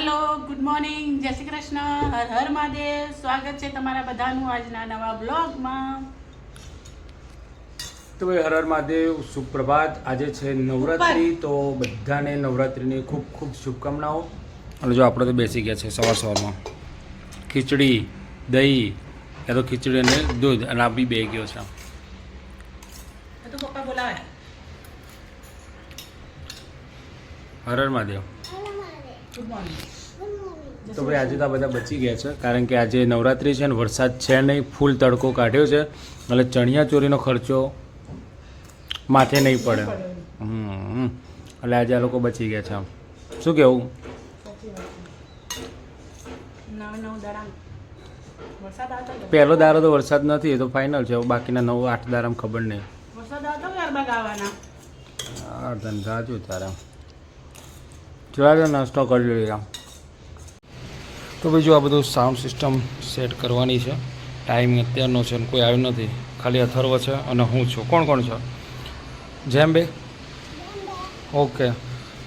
Hello good morning જય શ્રી કૃષ્ણ. હર હર મહાદેવ. સ્વાગત છે તમારા બધાનું આજના નવા બ્લોગમાં. તો ભાઈ હર હર મહાદેવ સુપ્રભાત. આજે છે નવરાત્રિ તો બધાને નવરાત્રિની ખૂબ ખૂબ શુભકામનાઓ. અને જો આપણે તો બેસી ગયા છે સવાર સવારમાં. ખીચડી દહીં કાં તો ખીચડી અને દૂધ અને આ બી બે ગયો છે. તો પપ્પા હર હર મહાદેવ. તો ભાઈ આજે તો આ બધા બચી ગયા છે કારણ કે આજે નવરાત્રિ છે ને વરસાદ છે નહીં ફૂલ તડકો કાઢ્યો છે એટલે ચણિયા ચોરીનો ખર્ચો માથે નહીં પડે. હમ. એટલે આજે આ લોકો બચી ગયા છે શું કેવું? નવ નવ દરામ વરસાદ આવતો હતો? પહેલો દારો તો વરસાદ નથી એ તો ફાઇનલ છે બાકીના નવ આઠ દારામાં ખબર નહીં. વરસાદ આવતો ગરબા ગાવાના આ ધંધા જો તારા. ચલા નાસ્તો કરી લઈએ તો બીજું આ બધું સાઉન્ડ સિસ્ટમ સેટ કરવાની છે. ટાઈમ અત્યારનો છે કોઈ આવ્યો નથી. ખાલી અથર્વ છે અને હું છું. કોણ કોણ છે? જેમ બે? ઓકે.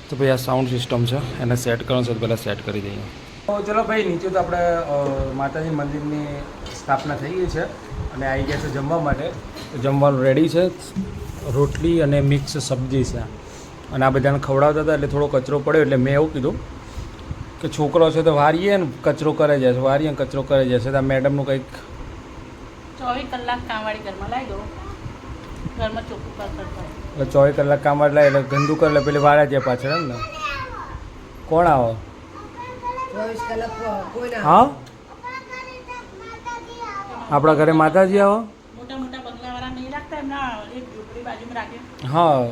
તો ભાઈ આ સાઉન્ડ સિસ્ટમ છે. એને સેટ કરવાનું છે તો પહેલાં સેટ કરી દઈએ. ચલો ભાઈ નીચે તો આપણે માતાજી મંદિરની સ્થાપના થઈ ગઈ છે અને આવી ગયા છે જમવા માટે. તો જમવાનું રેડી છે. રોટલી અને મિક્સ સબ્જી છે. અને આ બધાને ખવડાવતા હતા એટલે થોડો કચરો પડ્યો એટલે મેં એવું કીધું કે છોકરો છે તો વારીએ ને કચરો કરે જશે વારીએ ને કચરો કરે જશે. તો આ મેડમનું કંઈક ચોવીસ કલાક કામવાળી ઘરમાં લાવી દો ઘરમાં ચોખ્ખું કરતા એટલે ચોવીસ કલાક કામવાળી એટલે એટલે ગંદુ કરે એટલે પેલી વાળા જાય પાછળ એમ ને. કોણ આવો? હા? આપણા ઘરે માતાજી આવો મોટા મોટા બંગલાવાળા નહીં રાખતા એમના એક ઝૂંપડી બાજુમાં રાખે હા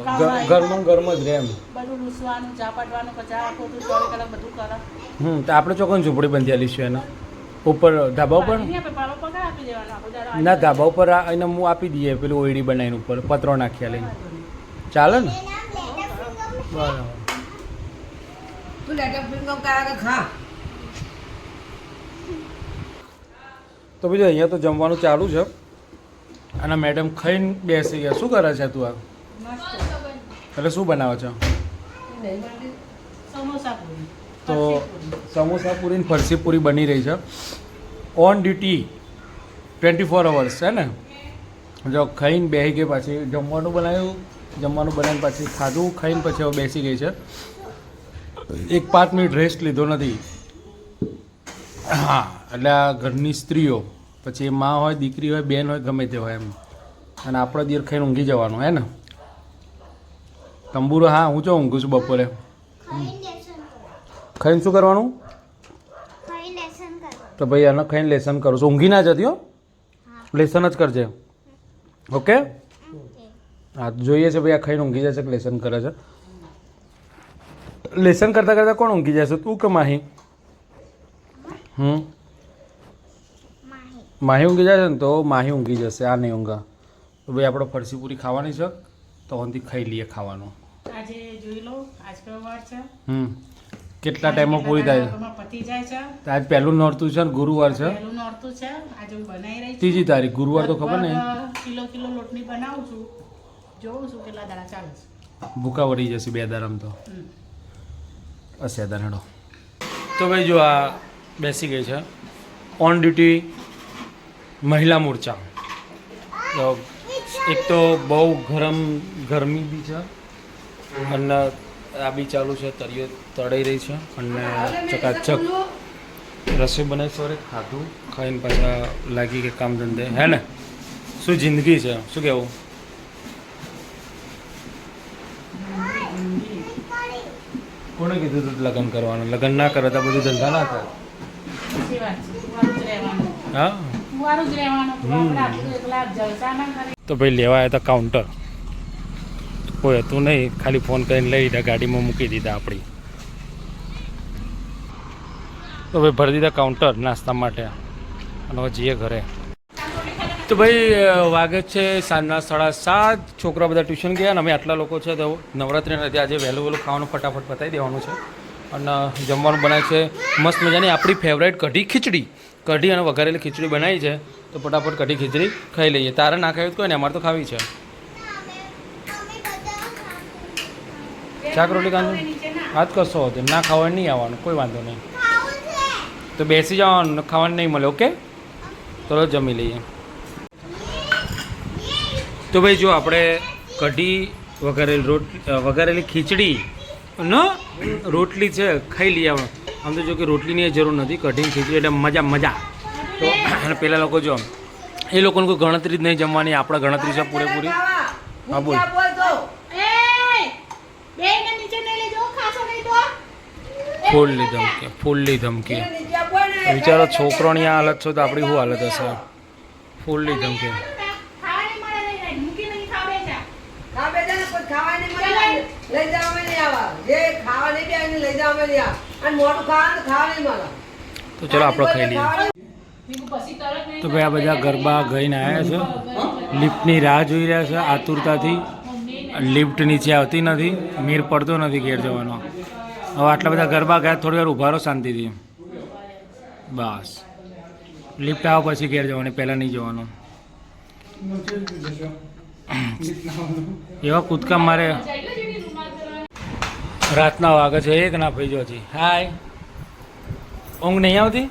ઘરમાં ઘરમાં જ રહે એમ. બધું લૂસવાનું ચા કચરા ખોટું ચોવીસ કલાક બધું કરે. હમ તો આપણે ચોકન ઝૂંપડી બંધી આલીશું એના. ઉપર ધાબા ઉપર? ના ધાબા ઉપર આ- એને હું આપી દઈએ પેલું ઓયડી બનાવીને ઉપર પત્રો નાખ્યા લઈને. ચાલે ને? બરાબર. તું લેટર ફિલ્મ ખા. તો બીજું અહીંયા તો જમવાનું ચાલુ છે. અને મેડમ ખાઈને બેસી ગયા. શું કરે છે તું આ? એટલે શું બનાવે છે? તો. સમોસા પૂરી ને ફરસી પૂરી બની રહી છે. On duty twenty four hours છે ને? જો ખાઈને બેસી ગઈ પાછી જમવાનું બનાવ્યું, જમવાનું બનાવીને પાછી ખાધું, ખાઈને પછી હવે બેસી ગઈ છે. એક પાંચ મિનિટ રેસ્ટ લીધો નથી. હા, એટલે આ ઘરની સ્ત્રીઓ પછી એ મા હોય દીકરી હોય બેન હોય ગમે તે હોય એમ. અને આપણો દીર ખાઈને ઊંઘી જવાનું હે ને? તંબુરો હા હું ચો ઊંઘું છું બપોરે? ખાઈને શું કરવાનું? તો ભાઈ આને ખાઈને લેસન કરું છું. ઊંઘી ના જતી હો. લેસન જ કરજે. ઓકે? હા જોઈએ છે ભાઈ આ ખાઈને ઊંઘી જશે કે લેસન કરે છે. લેસન કરતાં કરતાં કોણ ઊંઘી જશે? તું કે માહી? હમ? માહી ઊંઘી જાય છે ને તો માહી ઊંઘી જશે આ નહીં ઊંઘા. તો ભાઈ આપણે ફરસી પૂરી ખાવાની છે તો અહીંથી ખાઈ લઈએ ખાવાનું. આજે જોઈ લો આજ કયો વાર છે. હમ. કેટલા ટાઈમમાં પૂરી થાય પતી જાય છે. આજ પહેલું નોરતું છે ને ગુરુવાર છે? પહેલું નોરતું છે આજે હું બનાવી રહી ત્રીજી તારીખ ગુરુવાર તો ખબર નહીં. કિલો કિલો લોટની બનાવું છું. જોઉં છું કેટલા દાડા ચાલે છે. ભૂકા વળી જશે બે દારામ તો. હમ. દાડો તો ભાઈ જો આ બેસી ગઈ છે. ઓન ડ્યુટી મહિલા મોરચા. એક તો બહુ ગરમ ગરમી બી છે અને આ બી ચાલુ છે તળિયો તળાઈ રહી છે અને ચકાચક રસોઈ બનાવી સવારે ખાધું ખાઈને પાછા લાગી કે કામ ધંધે. હે ને? શું જિંદગી છે? શું કહેવું કોણે કીધું તું લગ્ન કરવાનું? લગ્ન ના કરે તો બધું ધંધા ના થાય રહેવાનું. હા? તો ભાઈ લેવા આવ્યા હતા કાઉન્ટર કોઈ હતું નહીં ખાલી ફોન કરીને લઈ લીધા ગાડીમાં મૂકી દીધા આપણી. તો ભાઈ ભરી દીધા કાઉન્ટર નાસ્તા માટે. અને જઈએ ઘરે. તો ભાઈ વાગે છે સાંજના સાડા સાત. છોકરા બધા ટ્યુશન ગયા અને અમે આટલા લોકો છે તો નવરાત્રિના લીધે આજે વહેલું વહેલું ખાવાનું ફટાફટ પતાવી દેવાનું છે. અને જમવાનું બનાવે છે મસ્ત મજાની આપણી ફેવરેટ કઢી ખીચડી. કઢી અને વઘારેલી ખીચડી બનાવી છે, તો ફટાફટ કઢી ખીચડી ખાઈ લઈએ. તારે ના ખાવી કોઈ ને અમારે તો ખાવી છે. શાક રોટલી કાંદો વાત કરશો હતો ના ખાવાનું નહીં આવવાનું, કોઈ વાંધો નહીં. તો બેસી જવાનું ખાવાનું નહીં મળે, ઓકે? ચલો, જમી લઈએ. તો ભાઈ, જો આપણે કઢી, વઘારેલી રોટ, વઘારેલી ખીચડી ન રોટલી છે, ખાઈ લઈએ આપણે. આમ તો જો કે રોટલીની એ જરૂર નથી કઢી ખીચડી એટલે મજા મજા. તો અને પેલા લોકો જો એ લોકોને કોઈ ગણતરી જ નહીં જમવાની આપણે ગણતરી છે પૂરેપૂરી. હા, બોલ. ફૂલની ધમકી ફૂલની ધમકી. વિચારો છોકરોની આ હાલત છો તો આપણી શું હાલત હશે? ફૂલની ધમકી ખાવાની મળે નહીં મૂકી નહીં ખાવે છે ખા બેટા ને કોઈ ખાવા નહીં મળે લઈ જવા નહીં આવા. જે ખાવા નહીં બે લઈ જવા નહીં આવા. અને મોટું ખાવા તો ખાવા નહીં મળે. તો ચલો આપણે ખાઈ લઈએ. તો ભાઈ આ બધા ગરબા ગઈને આવ્યા છે. લિફ્ટની રાહ જોઈ રહ્યા છે આતુરતાથી. લિફ્ટ નીચે આવતી નથી. મીર પડતો નથી ઘેર જવાનો. હવે આટલા બધા ગરબા ગયા થોડી વાર ઉભારો શાંતિથી. બસ. લિફ્ટ આવો પછી ઘેર જવાની પહેલાં નહીં જવાનું. એવા કૂદકા મારે રાતના વાગે છે, એક ના ભાઈ જો હજી હાય. ઊંઘ નહીં આવતી?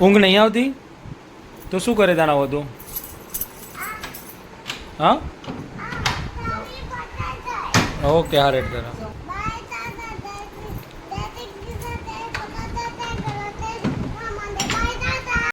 ઊંઘ નહીં આવતી? તો શું કરે તાના વધુ? હા? ઓકે હા રેડ કરા.